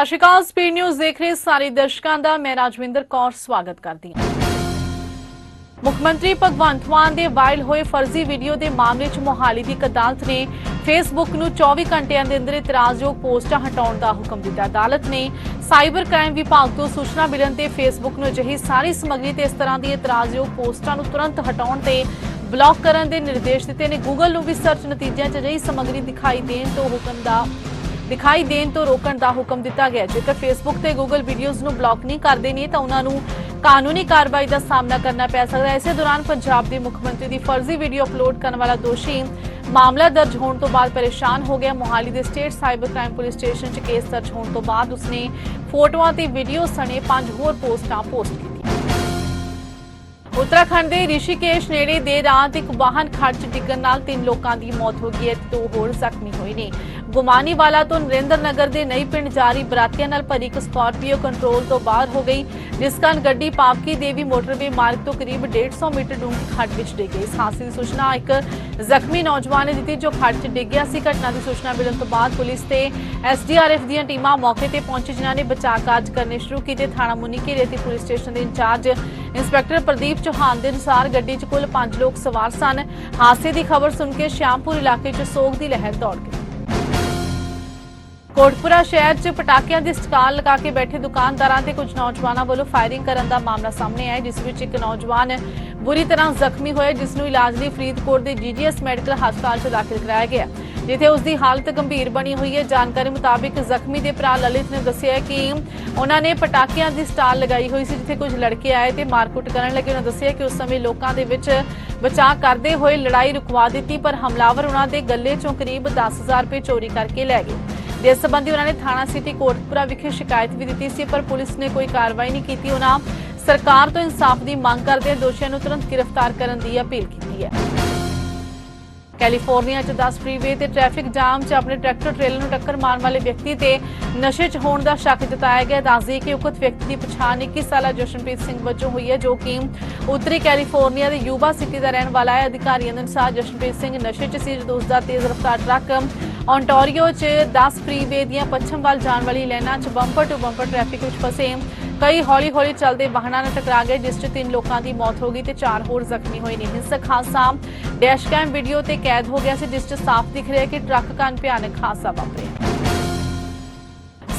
ਸਤਿ ਸ਼੍ਰੀ ਅਕਾਲ, speed news ਦੇਖ ਰਹੇ ਸਾਰੇ ਦਰਸ਼ਕਾਂ ਦਾ। ਮੈਂ ਰਾਜਵਿੰਦਰ ਕੌਰ, ਸਵਾਗਤ ਕਰਦੀ ਹਾਂ। ਮੁੱਖ ਮੰਤਰੀ ਭਗਵੰਤ ਮਾਨ ਦੇ ਵਾਇਰਲ ਹੋਏ ਫਰਜ਼ੀ ਵੀਡੀਓ ਦੇ ਮਾਮਲੇ 'ਚ ਮੋਹਾਲੀ ਦੀ ਅਦਾਲਤ ਨੇ ਫੇਸਬੁੱਕ ਨੂੰ 24 ਘੰਟਿਆਂ ਦੇ ਅੰਦਰ ਇਤਰਾਜ਼ਯੋਗ ਪੋਸਟਾਂ ਹਟਾਉਣ ਦਾ ਹੁਕਮ ਦਿੱਤਾ। ਅਦਾਲਤ ਨੇ ਸਾਈਬਰ ਕ੍ਰਾਈਮ ਵਿਭਾਗ ਤੋਂ ਸੂਚਨਾ ਮਿਲਣ ਤੇ ਫੇਸਬੁੱਕ ਨੂੰ ਅਜਿਹੀ ਸਾਰੀ ਸਮੱਗਰੀ ਤੇ ਇਸ ਤਰ੍ਹਾਂ ਦੀ ਇਤਰਾਜ਼ਯੋਗ ਪੋਸਟਾਂ ਨੂੰ ਤੁਰੰਤ ਹਟਾਉਣ ਤੇ ਬਲੌਕ ਕਰਨ ਦੇ ਨਿਰਦੇਸ਼ ਦਿੱਤੇ ਨੇ। ਗੂਗਲ ਨੂੰ ਵੀ ਸਰਚ ਨਤੀਜਿਆਂ 'ਚ ਅਜਿਹੀ ਸਮੱਗਰੀ ਦਿਖਾਈ ਦੇਣ ਤੋਂ ਹੁਕਮ ਦਾ ਦਿਖਾਈ ਦੇਣ ਤੋਂ ਰੋਕਣ ਦਾ ਹੁਕਮ ਦਿੱਤਾ ਗਿਆ ਜੇਕਰ ਫੇਸਬੁੱਕ ਤੇ ਗੂਗਲ ਵੀਡੀਓਜ਼ ਨੂੰ ਬਲੌਕ ਨਹੀਂ ਕਰਦੇ ਨੇ, ਤਾਂ ਉਹਨਾਂ ਨੂੰ ਕਾਨੂੰਨੀ ਕਾਰਵਾਈ ਦਾ ਸਾਹਮਣਾ ਕਰਨਾ ਪੈ ਸਕਦਾ ਹੈ। ਇਸੇ ਦੌਰਾਨ ਪੰਜਾਬ ਦੇ ਮੁੱਖ ਮੰਤਰੀ ਦੀ ਫਰਜ਼ੀ ਵੀਡੀਓ ਅਪਲੋਡ ਕਰਨ ਵਾਲਾ ਦੋਸ਼ੀ ਮਾਮਲਾ ਦਰਜ ਹੋਣ ਤੋਂ ਬਾਅਦ ਪਰੇਸ਼ਾਨ ਹੋ ਗਿਆ। ਮੋਹਾਲੀ ਦੇ state cyber crime police station 'ਚ ਕੇਸ ਦਰਜ ਹੋਣ ਤੋਂ ਬਾਅਦ ਉਸਨੇ ਫੋਟੋਆਂ ਤੇ ਵੀਡੀਓ ਸਣੇ ਪੰਜ ਹੋਰ ਪੋਸਟਾਂ ਪੋਸਟ ਕੀਤੀਆਂ। ਉੱਤਰਾਖੰਡ ਦੇ ਰਿਸ਼ੀਕੇਸ਼ ਨੇੜੇ ਦੇ ਰਾਤ ਇੱਕ ਵਾਹਨ ਖੱਡ 'ਚ ਡਿੱਗਣ ਨਾਲ ਤਿੰਨ ਲੋਕਾਂ ਦੀ ਮੌਤ ਹੋ ਗਈ ਹੈ। ਤੇ ਦੋ ਹੋਰ ਜ਼ਖਮੀ ਹੋਏ ਨੇ। ਗੁਮਾਨੀਵਾਲਾ ਤੋਂ ਨਰਿੰਦਰ ਨਗਰ ਦੇ ਨਈ ਪਿੰਡ ਜਾਰੀ ਬਰਾਤੀਆਂ ਨਾਲ ਭਰੀ ਇੱਕ ਸਕਾਰਪੀਓ ਕੰਟਰੋਲ ਤੋਂ ਬਾਹਰ ਹੋ ਗਈ, ਜਿਸ ਕਾਰਨ ਗੱਡੀ ਪਾਪਕੀ ਦੇਵੀ ਮੋਟਰਵੇ ਮਾਰਗ ਤੋਂ ਕਰੀਬ 150 ਮੀਟਰ ਡੂੰਘੀ ਖੱਡ ਵਿੱਚ ਡਿੱਗ ਗਈ। ਇਸ ਹਾਦਸੇ ਦੀ ਸੂਚਨਾ ਇੱਕ ਜ਼ਖਮੀ ਨੌਜਵਾਨ ਨੇ ਦਿੱਤੀ, ਜੋ ਖੱਡ 'ਚ ਡਿੱਗ ਗਿਆ ਸੀ। ਘਟਨਾ ਦੀ ਸੂਚਨਾ ਮਿਲਣ ਤੋਂ ਬਾਅਦ ਪੁਲਿਸ ਤੇ ਐਸਡੀਆਰਐਫ ਦੀਆਂ ਟੀਮਾਂ ਮੌਕੇ ਤੇ ਪਹੁੰਚੀ, ਜਿਨ੍ਹਾਂ ਨੇ ਬਚਾਅ ਕਾਰਜ ਕਰਨੇ ਸ਼ੁਰੂ ਕੀਤੇ। ਥਾਣਾ ਮੁਨੀਕੇ ਤੇ ਪੁਲਿਸ ਸਟੇਸ਼ਨ ਦੇ ਇੰਚਾਰਜ ਇੰਸਪੈਕਟਰ ਪ੍ਰਦੀਪ ਚੌਹਾਨ ਦੇ ਅਨੁਸਾਰ ਗੱਡੀ 'ਚ ਕੁੱਲ 5 ਲੋਕ ਸਵਾਰ ਸਨ। ਹਾਦਸੇ ਦੀ ਖਬਰ ਸੁਣ ਕੇ ਸ਼ਿਆਮਪੁਰ ਇਲਾਕੇ 'ਚ ਸੋਗ ਦੀ ਲਹਿਰ ਦੌੜ ਗਈ। ਕੋਟਪੁਰਾ ਸ਼ਹਿਰ 'ਚ ਪਟਾਕਿਆਂ ਦੀ ਸਟਾਲ ਲਗਾ ਕੇ ਬੈਠੇ ਦੁਕਾਨਦਾਰਾਂ ਤੇ ਕੁਝ ਨੌਜਵਾਨਾਂ ਵੱਲੋਂ ਫਾਇਰਿੰਗ ਕਰਨ ਦਾ ਮਾਮਲਾ ਸਾਹਮਣੇ ਆਇਆ, ਜਿਸ ਵਿੱਚ ਇੱਕ ਨੌਜਵਾਨ ਬੁਰੀ ਤਰ੍ਹਾਂ ਜ਼ਖਮੀ ਹੋਇਆ, ਜਿਸ ਨੂੰ ਇਲਾਜ ਲਈ ਫਰੀਦਕੋਟ ਦੇ ਜੀਜੀਐਸ ਮੈਡੀਕਲ ਹਸਪਤਾਲ 'ਚ ਦਾਖਲ ਕਰਾਇਆ ਗਿਆ। ਜਿੱਥੇ ਉਸ ਦੀ ਹਾਲਤ ਗੰਭੀਰ ਬਣੀ ਹੋਈ ਹੈ। ਜਾਣਕਾਰੀ ਮੁਤਾਬਿਕ ਜ਼ਖਮੀ ਦੇ ਭਰਾ ਲਲਿਤ ਨੇ ਦੱਸਿਆ ਕਿ ਉਹਨਾਂ ਨੇ ਪਟਾਕਿਆਂ ਦੀ ਸਟਾਲ ਲਗਾਈ ਹੋਈ ਸੀ, ਜਿੱਥੇ ਕੁਝ ਲੜਕੇ ਆਏ ਤੇ ਮਾਰਕੁੱਟ ਕਰਨ ਲੱਗੇ। ਉਹਨਾਂ ਦੱਸਿਆ ਕਿ ਉਸ ਸਮੇਂ ਲੋਕਾਂ ਦੇ ਵਿੱਚ ਬਚਾਅ ਕਰਦੇ ਹੋਏ ਲੜਾਈ ਰੁਕਵਾ ਦਿੱਤੀ, ਪਰ ਹਮਲਾਵਰ ਉਹਨਾਂ ਦੇ ਗੱਲੇ 'ਚੋਂ ਕਰੀਬ 10000 ਰੁਪਏ ਚੋਰੀ ਕਰਕੇ ਲੈ ਗਏ। ਜਿਸ ਸੰਬੰਧੀ ਉਹਨਾਂ ਨੇ ਥਾਣਾ ਸਿਟੀ ਕੋਟਪੁਰਾ ਵਿਖੇ ਸ਼ਿਕਾਇਤ ਵੀ ਦਿੱਤੀ ਸੀ, ਪਰ ਪੁਲਿਸ ਨੇ ਕੋਈ ਕਾਰਵਾਈ ਨਹੀਂ ਕੀਤੀ। ਉਹਨਾਂ ਸਰਕਾਰ ਤੋਂ ਇਨਸਾਫ ਦੀ ਮੰਗ ਕਰਦੇ ਦੋਸ਼ੀਆਂ ਨੂੰ ਤੁਰੰਤ ਗ੍ਰਿਫਤਾਰ ਕਰਨ ਦੀ ਅਪੀਲ ਕੀਤੀ ਹੈ। ਕੈਲੀਫੋਰਨੀਆ 'ਚ 10 ਫ੍ਰੀਵੇ ਤੇ ਟ੍ਰੈਫਿਕ ਜਾਮ 'ਚ ਆਪਣੇ ਟਰੈਕਟਰ ਟ੍ਰੇਲਰ ਨੂੰ ਟੱਕਰ ਮਾਰਨ ਵਾਲੇ ਵਿਅਕਤੀ ਤੇ ਨਸ਼ੇ 'ਚ ਹੋਣ ਦਾ ਸ਼ੱਕ ਜਤਾਇਆ ਗਿਆ। ਦੱਸਦੀ ਕਿ ਉਕਤ ਵਿਅਕਤੀ ਦੀ ਪਛਾਣ 21 ਸਾਲਾ ਜਸ਼ਨਪ੍ਰੀਤ ਸਿੰਘ ਵਜੋਂ ਹੋਈ ਹੈ, ਜੋ ਕਿ ਉੱਤਰੀ ਕੈਲੀਫੋਰਨੀਆ ਦੇ ਯੂਬਾ ਸਿਟੀ ਦਾ ਰਹਿਣ ਵਾਲਾ ਹੈ। ਅਧਿਕਾਰੀਆਂ ਦੇ ਅਨੁਸਾਰ ਜਸ਼ਨਪ੍ਰੀਤ ਸਿੰਘ ਨਸ਼ੇ 'ਚ ਸੀ, ਜਦੋਂ ਉਸ ਦਾ ਤੇਜ਼ ਰਫ਼ਤਾਰ ਟਰੱਕ ਔਨਟਾਰੀਓ 'ਚ 10 ਫ੍ਰੀਵੇ ਦੀਆਂ ਪੱਛਮ ਵੱਲ ਜਾਣ ਵਾਲੀ ਲਾਈਨਾਂ 'ਚ ਬੰਪਰ ਟੂ ਬੰਪਰ ਟ੍ਰੈਫਿਕ ਵਿੱਚ ਫਸੇ। ਕਈ ਹੌਲੀ-ਹੌਲੀ ਚੱਲਦੇ ਵਾਹਨਾਂ ਨਾਲ ਟਕਰਾ ਗਏ, ਜਿਸ 'ਚ ਤਿੰਨ ਲੋਕਾਂ ਦੀ ਮੌਤ ਹੋ ਗਈ ਤੇ ਚਾਰ ਹੋਰ ਜ਼ਖਮੀ ਹੋਏ ਨੇ। ਹਿੰਸਕ ਹਾਦਸਾ ਡੈਸ਼ਕੈਮ ਵੀਡੀਓ ਤੇ ਕੈਦ ਹੋ ਗਿਆ ਸੀ, ਜਿਸ 'ਚ ਸਾਫ਼ ਦਿਖ ਰਿਹਾ ਕਿ ਟਰੱਕ ਕਾਰਨ ਭਿਆਨਕ ਹਾਦਸਾ ਵਾਪਰਿਆ।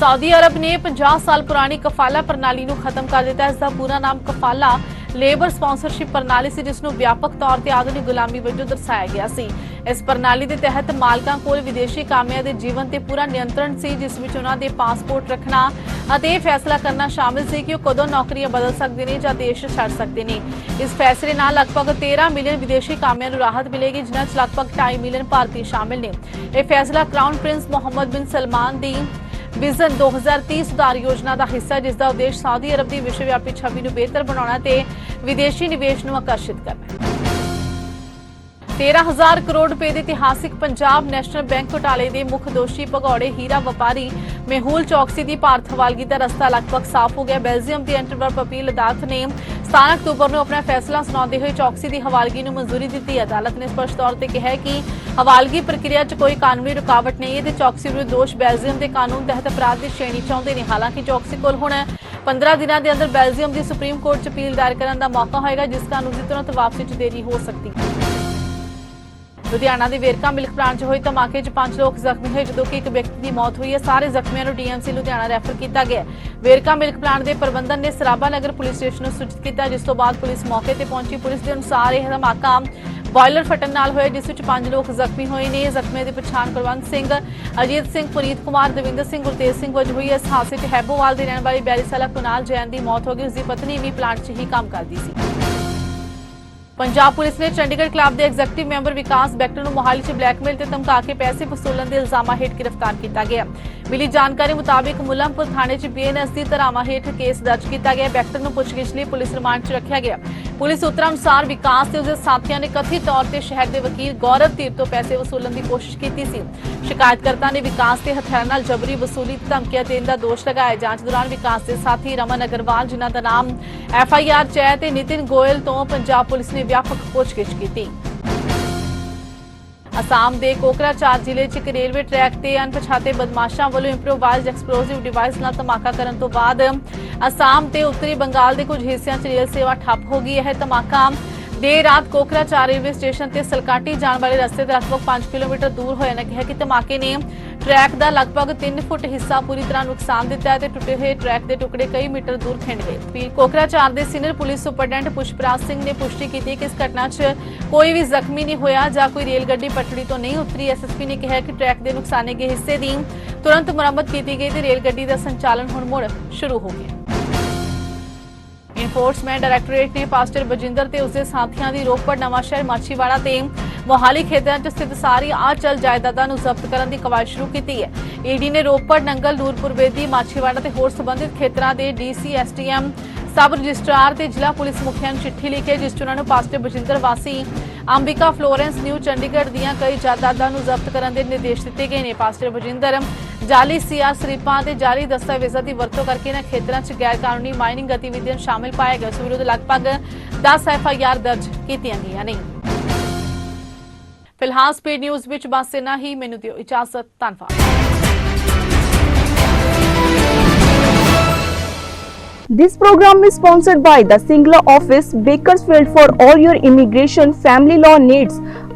ਸਾਊਦੀ ਅਰਬ ਨੇ 50 ਸਾਲ ਪੁਰਾਣੀ ਕਫਾਲਾ ਪ੍ਰਣਾਲੀ ਨੂੰ ਖਤਮ ਕਰ ਦਿੱਤਾ। ਹੈ। ਇਸ ਦਾ ਪੂਰਾ ਨਾਮ ਕਫਾਲਾ ਲੇਬਰ ਸਪਾਂਸਰਸ਼ਿਪ ਪ੍ਰਣਾਲੀ ਸੀ, ਜਿਸ ਨੂੰ ਵਿਆਪਕ ਤੌਰ ਤੇ ਆਧੁਨਿਕ ਗੁਲਾਮੀ ਵਜੋਂ ਦਰਸਾਇਆ ਗਿਆ ਸੀ। ਇਸ ਪ੍ਰਣਾਲੀ ਦੇ ਤਹਿਤ ਮਾਲਕਾਂ ਕੋਲ ਵਿਦੇਸ਼ੀ ਕਾਮਿਆਂ ਦੇ ਜੀਵਨ ਤੇ ਪੂਰਾ ਨਿਯੰਤਰਣ ਸੀ ਜਿਸ ਵਿੱਚ ਉਹਨਾਂ ਦੇ ਪਾਸਪੋਰਟ ਰੱਖਣਾ ਅਤੇ ਇਹ ਫੈਸਲਾ ਕਰਨਾ ਸ਼ਾਮਿਲ ਸੀ ਕਿ ਉਹ ਕਦੋਂ ਨੌਕਰੀਆਂ ਬਦਲ ਸਕਦੇ ਨੇ ਜਾਂ ਦੇਸ਼ ਛੱਡ ਸਕਦੇ ਨੇ। ਇਸ ਫੈਸਲੇ ਨਾਲ ਲਗਭਗ 13 ਮਿਲੀਅਨ ਵਿਦੇਸ਼ੀ ਕਾਮਿਆਂ ਨੂੰ ਰਾਹਤ ਮਿਲੇਗੀ ਜਿਨ੍ਹਾਂ 'ਚ ਲਗਭਗ 2.5 ਮਿਲੀਅਨ ਭਾਰਤੀ ਸ਼ਾਮਿਲ ਨੇ। ਇਹ ਫੈਸਲਾ ਕ੍ਰਾਊਨ ਪ੍ਰਿੰਸ ਮੁਹੰਮਦ ਬਿਨ ਸਲਮਾਨ ਦੀ ਵਿਜ਼ਨ 2030 ਸੁਧਾਰ ਯੋਜਨਾ ਦਾ ਹਿੱਸਾ ਹੈ, ਜਿਸ ਦਾ ਉਦੇਸ਼ ਸਾਊਦੀ ਅਰਬ ਦੀ ਵਿਸ਼ਵਵਿਆਪੀ ਛਵੀ ਨੂੰ ਬਿਹਤਰ ਬਣਾਉਣਾ ਤੇ ਵਿਦੇਸ਼ੀ ਨਿਵੇਸ਼ ਨੂੰ ਆਕਰਸ਼ਿਤ ਕਰਨਾ ਹੈ। 13000 ਕਰੋੜ ਰੁਪਏ ਦੇ ਇਤਿਹਾਸਿਕ ਪੰਜਾਬ ਨੈਸ਼ਨਲ ਬੈਂਕ ਘੁਟਾਲੇ ਦੇ ਮੁੱਖ ਦੋਸ਼ੀ ਭਗੌੜੇ ਹੀਰਾ ਵਪਾਰੀ ਮੇਹੂਲ ਚੌਕਸੀ ਦੀ ਭਾਰਤ ਹਵਾਲਗੀ ਦਾ ਰਸਤਾ ਲਗਭਗ ਸਾਫ਼ ਹੋ ਗਿਆ। ਬੈਲਜੀਅਮ ਦੀ ਐਂਟਰਵਰਪ ਅਪੀਲ ਅਦਾਲਤ ਨੇ 17 ਅਕਤੂਬਰ ਨੂੰ ਆਪਣਾ ਫੈਸਲਾ ਸੁਣਾਉਂਦੇ ਹੋਏ ਚੌਕਸੀ ਦੀ ਹਵਾਲਗੀ ਨੂੰ ਮਨਜ਼ੂਰੀ ਦਿੱਤੀ। ਅਦਾਲਤ ਨੇ ਸਪਸ਼ਟ ਤੌਰ ਤੇ ਕਿਹਾ ਕਿ ਹਵਾਲਗੀ ਪ੍ਰਕਿਰਿਆ 'ਚ ਕੋਈ ਕਾਨੂੰਨੀ ਰੁਕਾਵਟ ਨਹੀਂ ਹੈ ਤੇ ਚੌਕਸੀ ਵਿਰੁੱਧ ਦੋਸ਼ ਬੈਲਜੀਅਮ ਦੇ ਕਾਨੂੰਨ ਤਹਿਤ ਅਪਰਾਧ ਦੀ ਸ਼੍ਰੇਣੀ 'ਚ ਆਉਂਦੇ ਨੇ। ਹਾਲਾਂਕਿ ਚੌਕਸੀ ਕੋਲ ਹੁਣ 15 ਦਿਨਾਂ ਦੇ ਅੰਦਰ ਬੈਲਜੀਅਮ ਦੀ ਸੁਪਰੀਮ ਕੋਰਟ 'ਚ ਅਪੀਲ ਦਾਇਰ ਕਰਨ ਦਾ ਮੌਕਾ ਹੋਏਗਾ, ਜਿਸ ਕਾਰਨ ਉਸ ਦੀ ਤੁਰੰਤ ਵਾਪਸੀ 'ਚ ਦੇਰੀ ਹੋ ਸਕਦੀ ਹੈ। ਲੁਧਿਆਣਾ ਦੇ ਵੇਰਕਾ ਮਿਲਕ ਪਲਾਂਟ 'ਚ ਹੋਏ ਧਮਾਕੇ 'ਚ ਪੰਜ ਲੋਕ ਜ਼ਖਮੀ ਹੋਏ, ਜਦੋਂ ਕਿ ਇੱਕ ਵਿਅਕਤੀ ਦੀ ਮੌਤ ਹੋਈ ਹੈ। ਸਾਰੇ ਜ਼ਖਮੀਆਂ ਨੂੰ ਡੀਐਮਸੀ ਲੁਧਿਆਣਾ ਰੈਫਰ ਕੀਤਾ ਗਿਆ ਵੇਰਕਾ ਮਿਲਕ ਪਲਾਂਟ ਦੇ ਪ੍ਰਬੰਧਨ ਨੇ ਸਰਾਭਾ ਨਗਰ ਪੁਲਿਸ ਸਟੇਸ਼ਨ ਨੂੰ ਸੂਚਿਤ ਕੀਤਾ, ਜਿਸ ਤੋਂ ਬਾਅਦ ਪੁਲਿਸ ਮੌਕੇ ਤੇ ਪਹੁੰਚੀ। ਪੁਲਿਸ ਦੇ ਅਨੁਸਾਰ ਇਹ ਧਮਾਕਾ ਬਾਇਲਰ ਫਟਣ ਨਾਲ ਹੋਇਆ, ਜਿਸ ਵਿੱਚ ਪੰਜ ਲੋਕ ਜ਼ਖਮੀ ਹੋਏ ਨੇ। ਜ਼ਖਮੀਆਂ ਦੀ ਪਛਾਣ ਕੁਲਵੰਤ ਸਿੰਘ, ਅਜੀਤ ਸਿੰਘ, ਪੁਨੀਤ ਕੁਮਾਰ, ਦਵਿੰਦਰ ਸਿੰਘ, ਗੁਰਤੇਜ ਸਿੰਘ ਵਜੋਂ ਹੋਈ ਇਸ ਹਾਦਸੇ 'ਚ ਹੈਬੋਵਾਲ ਦੇ ਰਹਿਣ ਵਾਲੀ 42 ਕੁਨਾਲ ਜੈਨ ਦੀ ਮੌਤ ਹੋ ਗਈ। ਉਸ ਦੀ ਪਤਨੀ ਵੀ ਪਲਾਂਟ 'ਚ ਹੀ ਕੰਮ ਕਰਦੀ ਸੀ। ਪੰਜਾਬ ਪੁਲਿਸ ਨੇ ਚੰਡੀਗੜ੍ਹ ਕਲੱਬ ਦੇ ਐਗਜ਼ੈਕਟਿਵ ਮੈਂਬਰ ਵਿਕਾਸ ਬੈਕਟਰ ਨੂੰ ਮੋਹਾਲੀ 'ਚ ਬਲੈਕਮੇਲ ਤੇ ਧਮਕਾ ਕੇ ਪੈਸੇ ਵਸੂਲਣ ਦੇ ਇਲਜ਼ਾਮਾਂ ਹੇਠ ਗ੍ਰਿਫਤਾਰ ਕੀਤਾ ਗਿਆ। ਮਿਲੀ ਜਾਣਕਾਰੀ ਮੁਤਾਬਿਕ ਮੁਲਮਪੁਰ ਥਾਣੇ 'ਚ ਬੀਐਨਐਸ ਦੀ ਧਾਰਾਵਾਂ ਹੇਠ ਕੇਸ ਦਰਜ ਕੀਤਾ ਗਿਆ। ਬੈਕਟਰ ਨੂੰ ਪੁੱਛਗਿੱਛ ਲਈ ਪੁਲਿਸ ਰਿਮਾਂਡ 'ਚ ਰੱਖਿਆ ਗਿਆ। ਪੁਲਿਸ ਸੂਤਰਾਂ ਅਨੁਸਾਰ ਵਿਕਾਸ ਤੇ ਉਸਦੇ ਸਾਥੀਆਂ ਨੇ ਕਥਿਤ ਤੌਰ ਤੇ ਸ਼ਹਿਰ ਦੇ ਵਕੀਲ ਗੌਰਵ ਧੀਰ ਤੋਂ ਪੈਸੇ ਵਸੂਲਣ ਦੀ ਕੋਸ਼ਿਸ਼ ਕੀਤੀ ਸੀ। ਸ਼ਿਕਾਇਤਕਰਤਾ ਨੇ ਵਿਕਾਸ ਤੇ ਹਥਿਆਰਾਂ ਨਾਲ ਜਬਰੀ ਵਸੂਲੀ ਧਮਕੀਆਂ ਦੇਣ ਦਾ ਦੋਸ਼ ਲਗਾਇਆ। ਜਾਂਚ ਦੌਰਾਨ ਵਿਕਾਸ ਦੇ ਸਾਥੀ ਰਮਨ ਅਗਰਵਾਲ, ਜਿਨ੍ਹਾਂ ਦਾ ਨਾਮ ਐਫਆਈਆਰ 'ਚ ਹੈ ਤੇ ਨਿਤਿਨ ਗੋਇਲ ਤੋਂ ਪੰਜਾਬ ਪੁਲਿਸ ਨੇ ਵਿਆਪਕ ਪੁੱਛਗਿੱਛ ਕੀਤੀ। ਅਸਾਮ ਦੇ ਕੋਕਰਾਚਾਰ ਜ਼ਿਲ੍ਹੇ 'ਚ ਇੱਕ ਰੇਲਵੇ ਟਰੈਕ ਤੇ ਅਣਪਛਾਤੇ ਬਦਮਾਸ਼ਾਂ ਵੱਲੋਂ ਇੰਪਰੋਵਾਈਜ਼ਡ ਐਕਸਪਲੋਸਿਵ ਡਿਵਾਈਸ ਨਾਲ ਧਮਾਕਾ ਕਰਨ ਤੋਂ ਬਾਅਦ ਅਸਾਮ ਤੇ ਉੱਤਰੀ ਬੰਗਾਲ ਦੇ ਕੁਝ ਹਿੱਸਿਆਂ 'ਚ ਰੇਲ ਸੇਵਾ ਠੱਪ ਹੋ ਗਈ ਹੈ। ਧਮਾਕਾ ਦੇਰ ਰਾਤ ਕੋਕਰਾਝਾਰ ਰੇਲਵੇ ਸਟੇਸ਼ਨ ਤੇ ਸਲਕਾਟੀ ਜਾਣ ਵਾਲੇ ਰਸਤੇ ਦੇ ਲਗਭਗ 5 ਕਿਲੋਮੀਟਰ ਦੂਰ ਹੋਇਆ ਨੇ। ਕਿਹਾ ਕਿ ਧਮਾਕੇ ਨੇ ਟਰੈਕ ਦਾ ਲਗਭਗ 3 ਫੁੱਟ ਹਿੱਸਾ ਪੂਰੀ ਤਰ੍ਹਾਂ ਨੁਕਸਾਨ ਦਿੱਤਾ ਤੇ ਟੁੱਟੇ ਹੋਏ ਟਰੈਕ ਦੇ ਟੁਕੜੇ ਕਈ ਮੀਟਰ ਦੂਰ ਖਿੰਡ ਗਏ। ਫਿਰ ਕੋਕਰਾਝਾਰ ਦੇ senior police superintendent Pushpraj Singh ਨੇ ਪੁਸ਼ਟੀ ਕੀਤੀ ਕਿ ਇਸ ਘਟਨਾ 'ਚ ਕੋਈ ਵੀ ਜ਼ਖਮੀ ਨਹੀਂ ਹੋਇਆ ਜਾਂ ਕੋਈ ਰੇਲ ਗੱਡੀ ਪਟੜੀ ਤੋਂ ਨਹੀਂ ਉਤਰੀ। ਐਸਐਸਪੀ ਨੇ ਕਿਹਾ ਕਿ ਟਰੈਕ ਦੇ ਨੁਕਸਾਨੇ ਗਏ ਹਿੱਸੇ ਦੀ ਤੁਰੰਤ ਮੁਰੰਮਤ ਕੀਤੀ ਗਈ ਤੇ ਰੇਲ ਗੱਡੀ ਦਾ ਸੰਚਾਲਨ ਹੁਣ ਮੁੜ ਸ਼ੁਰੂ ਹੋ ਗਿਆ। ਇਨਫੋਰਸਮੈਂਟ ਡਾਇਰੈਕਟੋਰੇਟ ਨੇ ਪਾਸਟਰ ਬਜਿੰਦਰ ਤੇ ਉਸਦੇ ਸਾਥੀਆਂ ਦੀ ਰੋਪੜ ਨਵਾਂਸ਼ਹਿਰ ਮਾਛੀਵਾੜਾ ਤੇ ਮੋਹਾਲੀ ਖੇਤਰਾਂ 'ਚ ਸਥਿਤ ਸਾਰੀ ਆਚਲ ਜਾਇਦਾਦਾਂ ਨੂੰ ਜ਼ਬਤ ਕਰਨ ਦੀ ਕਵਾਇਦ ਸ਼ੁਰੂ ਕੀਤੀ ਹੈ। ਈਡੀ ਨੇ ਰੋਪੜ ਨੰਗਲ, ਨੂਰਪੁਰ, ਬੇਦੀ, ਮਾਛੀਵਾੜਾ ਤੇ ਹੋਰ ਸਬੰਧਿਤ ਖੇਤਰਾਂ ਦੇ ਡੀਸੀ ਐਸਟੀਐਮ ਸਬ ਰਜਿਸਟਰਾਰ ਤੇ ਜ਼ਿਲ੍ਹਾ ਪੁਲਿਸ ਮੁਖੀਆਂ ਨੂੰ ਚਿੱਠੀ ਲਿਖੀ ਹੈ, ਜਿਸ 'ਚ ਉਹਨਾਂ ਨੂੰ ਪਾਸਟਰ ਬਜਿੰਦਰ ਵਾਸੀ, ਅੰਬਿਕਾ ਫਲੋਰੈਂਸ, ਨਿਊ ਚੰਡੀਗੜ੍ਹ ਦੀਆਂ ਕਈ ਜਾਇਦਾਦਾਂ ਨੂੰ ਜ਼ਬਤ ਕਰਨ ਦੇ ਨਿਰਦੇਸ਼ ਦਿੱਤੇ ਗਏ ਨੇ। ਪਾਸਟਰ ਬਜਿੰਦਰ ਜਾਲੀ ਸੀਆਰ ਸਰੀਪਾਂ ਤੇ ਜਾਲੀ ਦਸਤਾਵੇਜ਼ਾਂ ਦੀ ਵਰਤੋਂ ਕਰਕੇ ਇਹਨਾਂ ਖੇਤਰਾਂ 'ਚ ਗੈਰ ਕਾਨੂੰਨੀ ਮਾਈਨਿੰਗ ਗਤੀਵਿਧੀਆਂ 'ਚ ਸ਼ਾਮਿਲ ਪਾਏ ਗਏ ਉਸ ਵਿਰੁੱਧ ਲਗਭਗ 10 ਐਫਆਈਆਰ ਦਰਜ ਕੀਤੀਆਂ ਗਈਆਂ ਨੇ ਫਿਲਹਾਲ ਸਪੀਡ ਨਿਊਜ਼ ਵਿੱਚ ਬਸ ਇੰਨਾ ਹੀ ਮੈਨੂੰ ਦਿਓ ਇਜਾਜ਼ਤ ਧੰਨਵਾਦ This program is sponsored by the Singla office, Bakersfield for all your immigration family law needs.